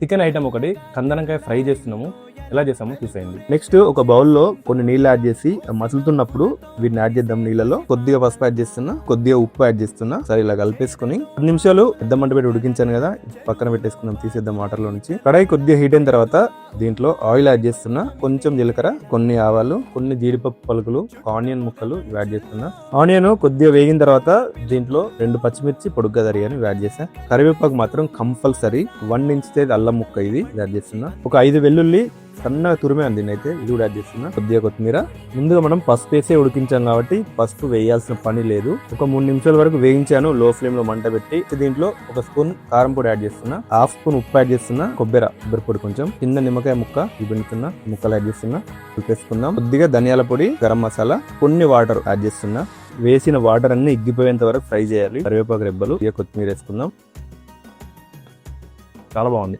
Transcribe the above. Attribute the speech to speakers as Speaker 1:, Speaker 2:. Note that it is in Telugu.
Speaker 1: చికెన్ ఐటమ్ ఒకటి కందనంకాయ ఫ్రై చేస్తున్నాము. ఎలా చేస్తామో చూసేయండి.
Speaker 2: నెక్స్ట్ ఒక బౌల్లో కొన్ని నీళ్ళు యాడ్ చేసి మసులుతున్నప్పుడు వీటిని యాడ్ చేద్దాం నీళ్ళలో. కొద్దిగా పసుపు యాడ్ చేస్తున్నా కొద్దిగా ఉప్పు యాడ్ చేస్తున్నా. సరే ఇలా కలిపేసుకుని పది నిమిషాలు పెద్ద మంట పెట్టి ఉడికించాను కదా పక్కన పెట్టేసుకుందాం తీసేద్దాం వాటర్లో నుంచి. కడాయి కొద్దిగా హీట్ అయిన తర్వాత దీంట్లో ఆయిల్ యాడ్ చేస్తున్నా కొంచెం జీలకర్ర కొన్ని ఆవాలు కొన్ని జీడిపప్పు పలుకులు ఆనియన్ ముక్కలు యాడ్ చేస్తున్నా. ఆనియన్ కొద్దిగా వేగిన తర్వాత దీంట్లో రెండు పచ్చిమిర్చి పొడుగ్గా తరిగాను యాడ్ చేసా కరివేపాకు మాత్రం కంపల్సరీ వన్ ఇంచ్ అల్లం ముక్క ఇది యాడ్ చేస్తున్నా. ఒక ఐదు వెల్లుల్లి సన్నగా తురిమే అంది అయితే ఇది కూడా యాడ్ చేస్తున్నా. కొద్దిగా కొత్తిమీర. ముందుగా మనం పసుపు వేసే ఉడికించాం కాబట్టి పసుపు వేయాల్సిన పని లేదు. ఒక మూడు నిమిషాల వరకు వేయించాను. లో ఫ్లేమ్లో మంట పెట్టి దీంట్లో ఒక స్పూన్ కారం పొడి యాడ్ చేస్తున్నా. హాఫ్ స్పూన్ ఉప్పు యాడ్ చేస్తున్నా. కొబ్బరి కొబ్బరి పొడి కొంచెం. కింద నిమ్మకాయ ముక్క ఇబ్బిస్తున్నా ముక్కలు యాడ్ చేస్తున్నా. కలిపేసుకుందాం. కొద్దిగా ధనియాల పొడి గరం మసాలా కొన్ని వాటర్ యాడ్ చేస్తున్నా. వేసిన వాటర్ అన్ని ఇగ్గిపోయేంత వరకు ఫ్రై చేయాలి. కరివేపాకు రెబ్బలు ఇక కొత్తిమీర వేసుకుందాం. చాలా బాగుంది.